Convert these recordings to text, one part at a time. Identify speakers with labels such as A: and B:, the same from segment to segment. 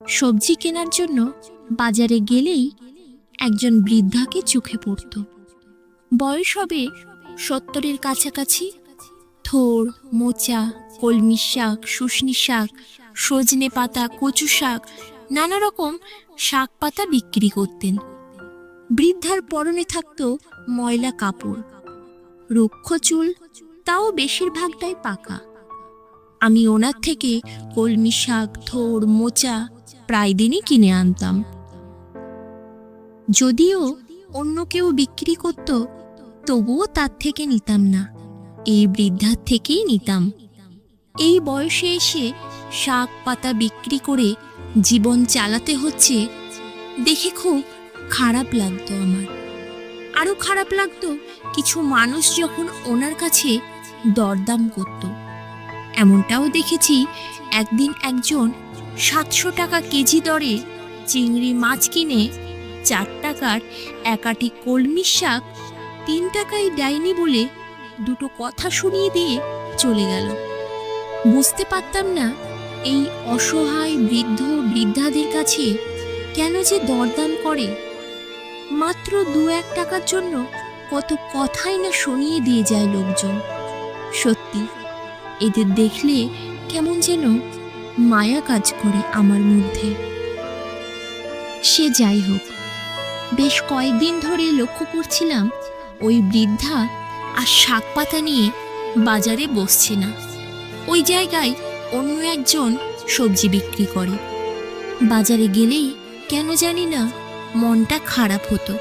A: সবজি কেনার জন্য বাজারে গেলেই একজন বৃদ্ধাকে চোখে পড়ত। বয়স হবে সত্তরের কাছাকাছি। থোর, মোচা, কলমি শাক, শুশনি শাক, সজনে পাতা, কচু শাক, নানা রকম শাক পাতা বিক্রি করতেন। বৃদ্ধার পরনে থাকত ময়লা কাপড়। রুক্ষ চুল, তাও বেশিরভাগটাই পাকা। আমি ওনার থেকে কলমি শাক, থোর, মোচা প্রায় দিনই কিনে আনতাম। যদিও অন্য কেউ বিক্রি করত, তবুও তার থেকে নিতাম না। এই বৃদ্ধার থেকেই নিতাম। এই বয়সে এসে শাক পাতা বিক্রি করে জীবন চালাতে হচ্ছে, দেখে খুব খারাপ লাগতো আমার। আরও খারাপ লাগতো কিছু মানুষ যখন ওনার কাছে দরদাম করত। এমনটাও দেখেছি একদিন একজন সাতশো টাকা কেজি দরে চিংড়ি মাছ কিনে চার টাকার একাটি কলমি শাক তিন টাকায় দেয়নি বলে দুটো কথা শুনিয়ে দিয়ে চলে গেল। বুঝতে পারতাম না এই অসহায় বৃদ্ধ বৃদ্ধাদের কাছে কেন যে দরদাম করে। মাত্র দু এক টাকার জন্য কত কথাই না শুনিয়ে দিয়ে যায় লোকজন। সত্যি, এদের দেখলে কেমন যেন মায়া কাজ করে আমার মধ্যে। সে যাই হোক, বেশ কয়েকদিন ধরে লক্ষ্য করছিলাম ওই বৃদ্ধা আর শাক পাতা নিয়ে বাজারে বসছে না। ওই জায়গায় অন্য একজন সবজি বিক্রি করে। বাজারে গেলেই কেন জানি না মনটা খারাপ হতো।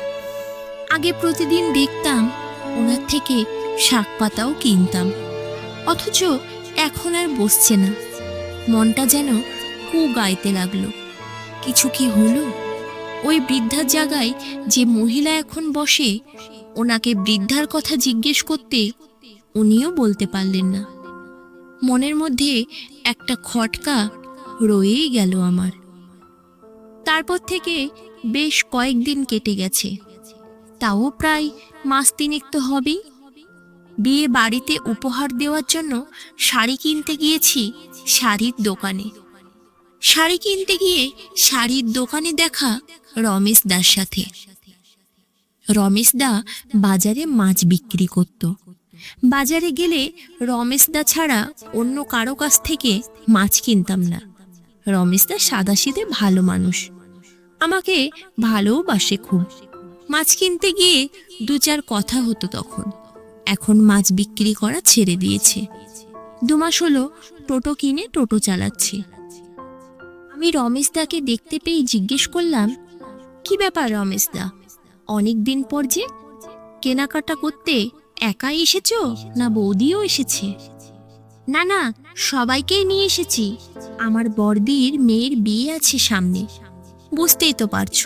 A: আগে প্রতিদিন দেখতাম ওনার থেকে শাক পাতাও কিনতাম, অথচ এখন আর বসছে না। মনটা যেন কু গাইতে লাগল। কিছু কি হলো? ওই বৃদ্ধার জায়গায় যে মহিলা এখন বসে, ওনাকে বৃদ্ধার কথা জিজ্ঞেস করতে উনিও বলতে পারলেন না। মনের মধ্যে একটা খটকা রয়েই গেল আমার। তারপর থেকে বেশ কয়েকদিন কেটে গেছে। তাও প্রায় মাস তিনেক তো হবেই। বিয়ে বাড়িতে উপহার দেওয়ার জন্য শাড়ি কিনতে গিয়েছি শাড়ির দোকানে। শাড়ি কিনতে গিয়ে শাড়ির দোকানে দেখা রমেশ দার সাথে। রমেশ দা বাজারে মাছ বিক্রি করত। বাজারে গেলে রমেশ দা ছাড়া অন্য কারও কাছ থেকে মাছ কিনতাম না। রমেশ দা সাদাশিদে ভালো মানুষ। আমাকে ভালোবাসে খুব। মাছ কিনতে গিয়ে দু চার কথা হতো তখন। এখন মাছ বিক্রি করা ছেড়ে দিয়েছে। দু মাস হলো টোটো কিনে টোটো চালাচ্ছি। আমি রমেশ দাকে দেখতে পেয়ে জিজ্ঞেস করলাম, কি ব্যাপার রমেশ দা? অনেক দিন পর যে কেনাকাটা করতে একাই এসেছ না বৌদিও এসেছে? না না, সবাইকেই নিয়ে এসেছি। আমার বর্দির মেয়ের বিয়ে আছে সামনে। বুঝতেই তো পারছ,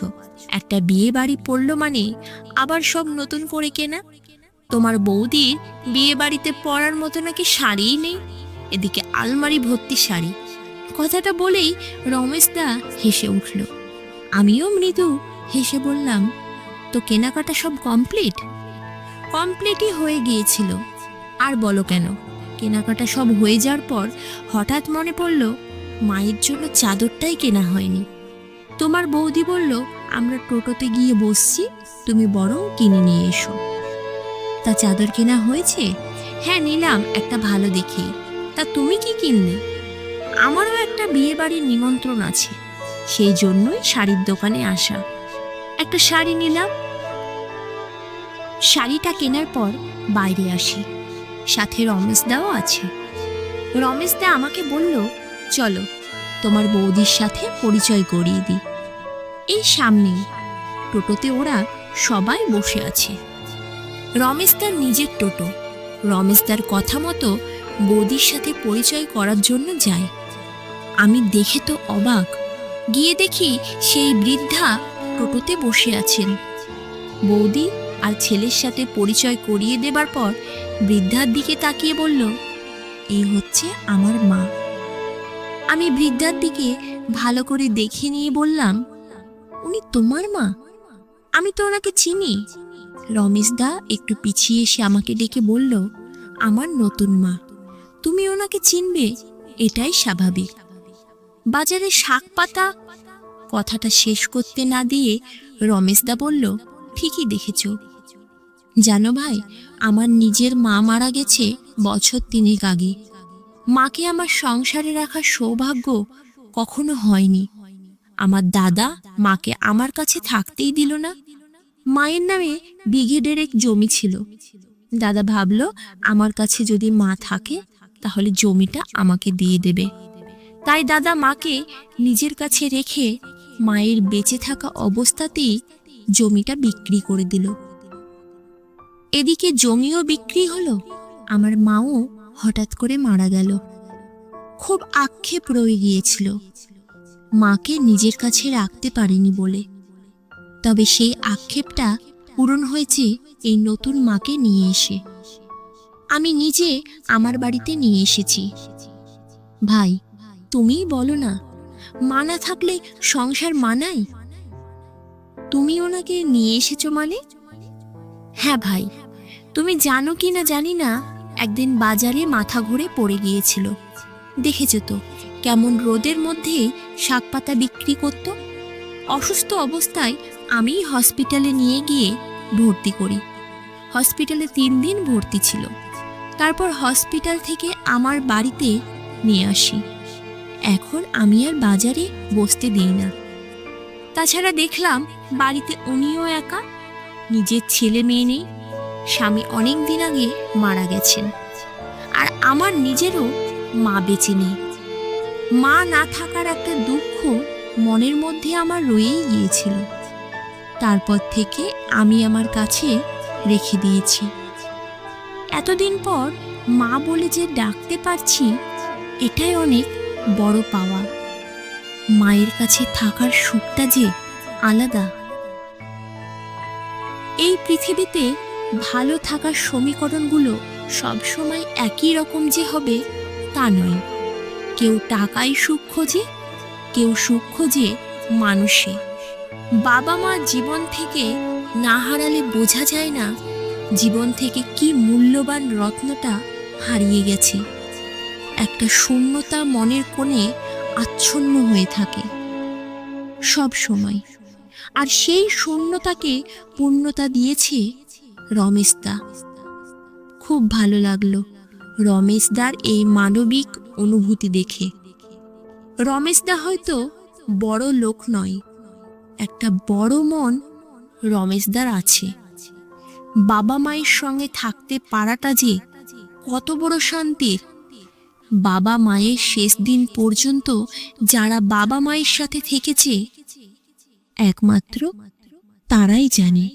A: একটা বিয়ে বাড়ি পড়ল মানে আবার সব নতুন করে কেনা? তোমার বৌদির বিয়ে বাড়িতে পরার মতো নাকি শাড়িই নেই? এদিকে আলমারি ভর্তি শাড়ি। কথাটা বলেই রমেশ দা হেসে উঠল। আমিও মৃদু হেসে বললাম, তো কেনাকাটা সব কমপ্লিট? কমপ্লিটই হয়ে গিয়েছিল। আর বলো কেন? কেনাকাটা সব হয়ে যাওয়ার পর হঠাৎ মনে পড়ল, মায়ের জন্য চাদরটাই কেনা হয়নি। তোমার বৌদি বলল, আমরা টোটোতে গিয়ে বসছি, তুমি বরং কিনে নিয়ে এসো। তা চাদর কেনা হয়েছে? হ্যাঁ নিলাম, একটা ভালো দেখে। তা তুমি কি কিনলে? আমারও একটা বিয়ে বাড়ির নিমন্ত্রণ আছে। সেই জন্যই শাড়ির দোকানে আসা। একটা শাড়ি নিলাম। শাড়িটা কেনার পর বাইরে আসি। সাথে রমেশ দাও আছে। রমেশ দা আমাকে বলল, চলো, তোমার বৌদির সাথে পরিচয় করিয়ে দিই। এই সামনেই টোটোতে ওরা সবাই বসে আছে। রমেশদার নিজের টোটো। রমেশ তার কথা মতো বৌদির সাথে পরিচয় করার জন্য যায়। আমি দেখে তো অবাক। গিয়ে দেখি সেই বৃদ্ধা টোটোতে বসে আছেন। বৌদি আর ছেলের সাথে পরিচয় করিয়ে দেবার পর বৃদ্ধার দিকে তাকিয়ে বলল, এই হচ্ছে আমার মা। আমি বৃদ্ধার দিকে ভালো করে দেখে নিয়ে বললাম, উনি তোমার মা? আমি তো ওনাকে চিনি। রমেশ দা একটু পিছিয়ে এসে আমাকে ডেকে বলল, আমার নতুন মা। তুমি ওনাকে চিনবে, এটাই স্বাভাবিক। বাজারে শাক পাতা? কথাটা শেষ করতে না দিয়ে রমেশদা বলল, ঠিকই দেখেছ। জানো ভাই, আমার নিজের মা মারা গেছে বছর তিনেক আগে। মাকে আমার সংসারে রাখার সৌভাগ্য কখনো হয়নি। আমার দাদা মাকে আমার কাছে থাকতেই দিল না। মায়ের নামে বিঘে এক জমি ছিল। দাদা ভাবলো, আমার কাছে যদি মা থাকে, তাহলে জমিটা আমাকে দিয়ে দেবে। তাই দাদা মাকে নিজের কাছে রেখে মায়ের বেঁচে থাকা অবস্থাতেই জমিটা বিক্রি করে দিল। এদিকে জমিও বিক্রি হলো। আমার মাও হঠাৎ করে মারা গেল। খুব আক্ষেপ রয়ে গিয়েছিল। মাকে নিজের কাছে রাখতে পারেনি বলে। তবে সেই আক্ষেপটা পূরণ হয়েছে এই নতুন মাকে নিয়ে এসে। আমি নিজে আমার বাড়িতে নিয়ে এসেছি। ভাই, তুমিই বলো না, মানা থাকলে সংসার মানাই তুমি ওনাকে নিয়ে এসেছ মানে? হ্যাঁ ভাই, তুমি জানো কি না জানি না, একদিন বাজারে মাথা ঘুরে পড়ে গিয়েছিল। দেখেছ তো? কেমন রোদের মধ্যে শাক পাতা বিক্রি করত? অসুস্থ অবস্থায় আমি হসপিটালে নিয়ে গিয়ে ভর্তি করি। হসপিটালে তিন দিন ভর্তি ছিল। তারপর হসপিটাল থেকে আমার বাড়িতে নিয়ে আসি। এখন আমি আর বাজারে বসতে দিই না। তাছাড়া দেখলাম বাড়িতে উনিও একা, নিজের ছেলে মেয়ে নেই, স্বামী অনেক দিন আগে মারা গেছেন। আর আমার নিজেরও মা বেঁচে নেই। মা না থাকার একটা দুঃখ মনের মধ্যে আমার রয়েই গিয়েছিল। তারপর থেকে আমি আমার কাছে রেখে দিয়েছি। এতদিন পর মা বলে যে ডাকতে পারছি, এটাই অনেক বড় পাওয়া। মায়ের কাছে থাকার সুখটা যে আলাদা। এই পৃথিবীতে ভালো থাকার সমীকরণগুলো সবসময় একই রকম যে হবে তা নয়। কেউ টাকায় সুখ খোঁজে কেউ সুখ খোঁজে মানুষে বাবা মা জীবন থেকে না হারালে বোঝা যায় না জীবন থেকে কি মূল্যবান রত্নটা হারিয়ে গেছে। একটা শূন্যতা মনের কোণে আচ্ছন্ন হয়ে থাকে। সব সময়। আর সেই শূন্যতাকে পূর্ণতা দিয়েছে রমেশদা খুব ভালো লাগল। রমেশদার এই মানবিক অনুভূতি দেখে। রমেশদা হয়তো বড় লোক নয়, একটা বড় মন রমেশদার আছে। বাবা মায়ের সঙ্গে থাকতে পারাটা যে কত বড় শান্তির। বাবা মায়ের শেষ দিন পর্যন্ত যারা বাবা মায়ের সাথে থেকেছে, একমাত্র তারাই জানে।